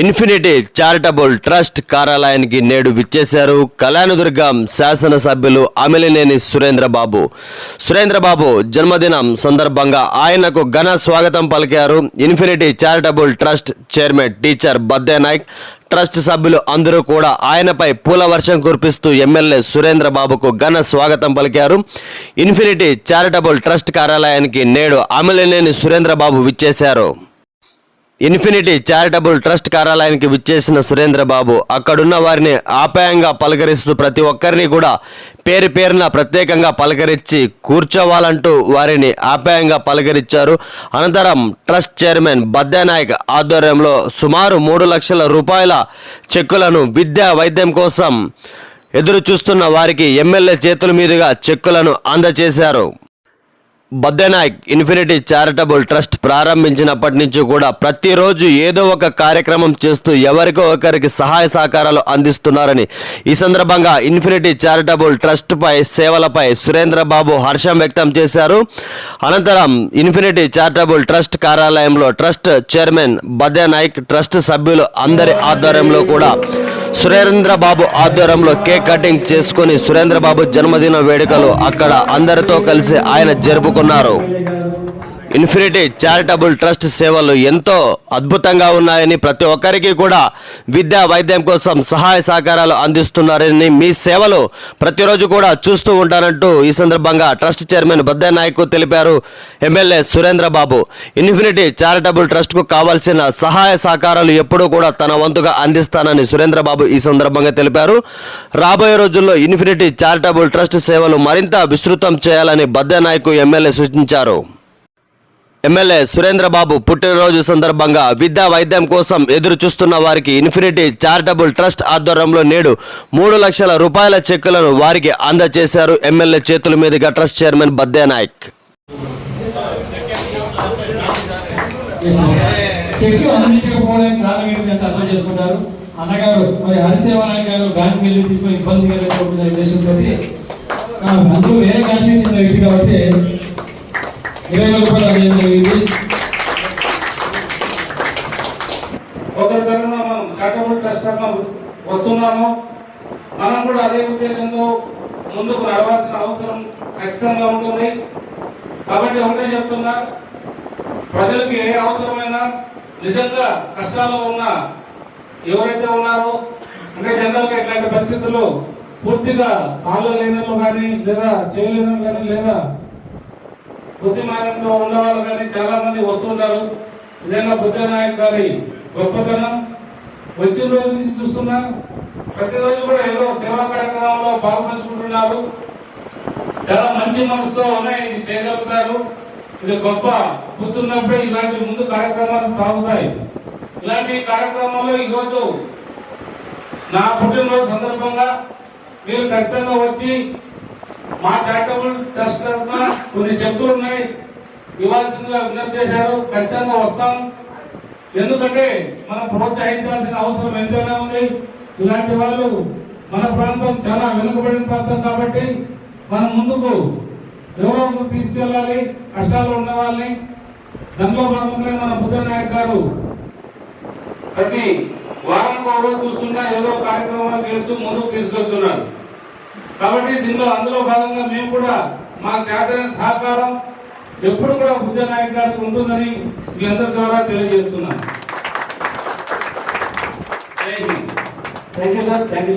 Infinity charitable trust కార్యాలయానికి నేడు విచ్చేశారు కళ్యాణదుర్గం శాసనసభ్యులు అమిలినేని సురేంద్రబాబు. సురేంద్రబాబు జన్మదినం సందర్భంగా ఆయనకు ఘన స్వాగతం పలికారు infinity charitable trust chairman teacher Badde Nayak. Trust సభ్యులు అందరూ కూడా ఆయనపై పూల వర్షం కురిపిస్తూ ఎమ్మెల్యే సురేంద్రబాబుకు ఘన స్వాగతం పలికారు. ఇన్ఫినిటీ చారిటబుల్ ట్రస్ట్ కార్యాలయానికి నేడు అమిలినేని సురేంద్రబాబు విచ్చేశారు. ఇన్ఫినిటీ చారిటబుల్ ట్రస్ట్ కార్యాలయానికి విచ్చేసిన సురేంద్రబాబు అక్కడున్న వారిని ఆప్యాయంగా పలకరిస్తూ ప్రతి ఒక్కరిని కూడా పేరు పేరున ప్రత్యేకంగా పలకరించి కూర్చోవాలంటూ వారిని ఆప్యాయంగా పలకరించారు. అనంతరం ట్రస్ట్ చైర్మన్ బద్దానాయక్ ఆధ్వర్యంలో సుమారు మూడు లక్షల రూపాయల చెక్కులను విద్యా వైద్యం కోసం ఎదురు చూస్తున్న వారికి ఎమ్మెల్యే చేతుల మీదుగా చెక్కులను అందజేశారు. బద్దెనాయక్ ఇన్ఫినిటీ చారిటబుల్ ట్రస్ట్ ప్రారంభించినప్పటి నుంచి కూడా ప్రతిరోజు ఏదో ఒక కార్యక్రమం చేస్తూ ఎవరికో ఒకరికి సహాయ సహకారాలు అందిస్తున్నారని. ఈ సందర్భంగా ఇన్ఫినిటీ చారిటబుల్ ట్రస్ట్పై సేవలపై సురేంద్రబాబు హర్షం వ్యక్తం చేశారు. అనంతరం ఇన్ఫినిటీ చారిటబుల్ ట్రస్ట్ కార్యాలయంలో ట్రస్ట్ చైర్మన్ బద్దెనాయక్ ట్రస్ట్ సభ్యులు అందరి ఆధ్వర్యంలో కూడా సురేంద్రబాబు ఆధ్వర్యంలో కేక్ కటింగ్ చేసుకుని సురేంద్రబాబు జన్మదిన వేడుకలు అక్కడ అందరితో కలిసి ఆయన జరుపుకున్నారు. ఇన్ఫినిటీ చారిటబుల్ ట్రస్ట్ సేవలు ఎంతో అద్భుతంగా ఉన్నాయని ప్రతి ఒక్కరికి కూడా విద్యా వైద్యం కోసం సహాయ సహకారాలు అందిస్తున్నారని మీ సేవలు ప్రతిరోజు కూడా చూస్తూ ఉంటానంటూ ఈ సందర్భంగా ట్రస్ట్ చైర్మన్ బద్దనాయక్ తెలిపారు. ఎమ్మెల్యే సురేంద్రబాబు ఇన్ఫినిటీ చారిటబుల్ ట్రస్ట్కు కావాల్సిన సహాయ సహకారాలు ఎప్పుడూ కూడా తన వంతుగా అందిస్తానని సురేంద్రబాబు ఈ సందర్భంగా తెలిపారు. రాబోయే రోజుల్లో ఇన్ఫినిటీ చారిటబుల్ ట్రస్ట్ సేవలు మరింత విస్తృతం చేయాలని బద్దనాయకు ఎమ్మెల్యే సూచించారు. ఎమ్మెల్యే సురేంద్రబాబు పుట్టినరోజు సందర్భంగా విద్యా వైద్యం కోసం ఎదురు చూస్తున్న వారికి ఇన్ఫినిటీ చారిటబుల్ ట్రస్ట్ ఆధ్వర్యంలో నేడు మూడు లక్షల రూపాయల చెక్కులను వారికి అందజేశారు ఎమ్మెల్యే చేతుల మీదుగా ట్రస్ట్ చైర్మన్ బద్దే నాయక్. అన్నగారు మరి హరిసేవ నాయక్ గారు బ్యాంక్ వెళ్ళి తీసుకొని ఇబ్బంది కలగకూడదు ఉద్దేశంతో అందరూ వేరే క్యాష్ వ్యక్తి కాబట్టి ఇరవై రూపాయలు జరిగింది ఒక తరంలో మనం చారిటబుల్ ట్రస్ట్ వస్తున్నాము. మనం కూడా అదే ఉద్దేశంతో ముందుకు నడవాల్సిన అవసరం ఖచ్చితంగా ఉంటుంది. కాబట్టి ఒకటే చెప్తున్నా ప్రజలకు ఏ అవసరమైనా నిజంగా కష్టాల్లో ఉన్న ఎవరైతే ఉన్నారో అంటే జనరల్గా ఇట్లాంటి పరిస్థితుల్లో పూర్తిగా పాలు లేనట్లు కానీ లేదా చేయలేనట్లు కానీ లేదా బుద్ధిమానంతో ఉన్నవాళ్ళు కానీ చాలా మంది వస్తుంటారు. నిజంగా బుద్ధనాయక్ గారి గొప్పతనం. వచ్చిన రోజు నుంచి చూస్తున్నా ప్రతిరోజు కూడా ఏదో సేవా కార్యక్రమంలో పాల్పంచుకుంటున్నారు. చాలా మంచి మనసుతో ఉన్నాయి ఇది చేయగలుగుతారు. ఇది గొప్ప గుర్తున్నప్పుడే ఇలాంటి ముందు కార్యక్రమాలు సాగుతాయి. ఇలాంటి కార్యక్రమంలో ఈరోజు నా పుట్టినరోజు సందర్భంగా మీరు ఖచ్చితంగా వచ్చి మా చారిటబుల్ ట్రస్ట్ తరఫున కొన్ని చెక్కులు ఉన్నాయి. ఇవ్వాల్సిందిగా విజ్ఞప్తి చేశారు. ఖచ్చితంగా వస్తాం. ఎందుకంటే మనం ప్రోత్సహించాల్సిన అవసరం ఎంతైనా ఉంది. ఇలాంటి వాళ్ళు మన ప్రాంతం చాలా వెనుకబడిన ప్రాంతం కాబట్టి మనం ముందుకు ఎవరో ఒకరు తీసుకెళ్ళాలి. కష్టాలు ఉన్న వాళ్ళని. దాంట్లో భాగంగానే మన బుద్ధ నాయక్ గారు ప్రతి వారం ఒక రోజు చూస్తున్నా ఏదో కార్యక్రమాలు చేస్తూ ముందుకు తీసుకెళ్తున్నారు కాబట్టి దీనిలో అందులో భాగంగా మేము కూడా మా చేతన సహకారం ఎప్పుడు కూడా బుద్ధ నాయక్ గారికి ఉంటుందని మీ అందరి ద్వారా తెలియజేస్తున్నాను. Thank you sir thank you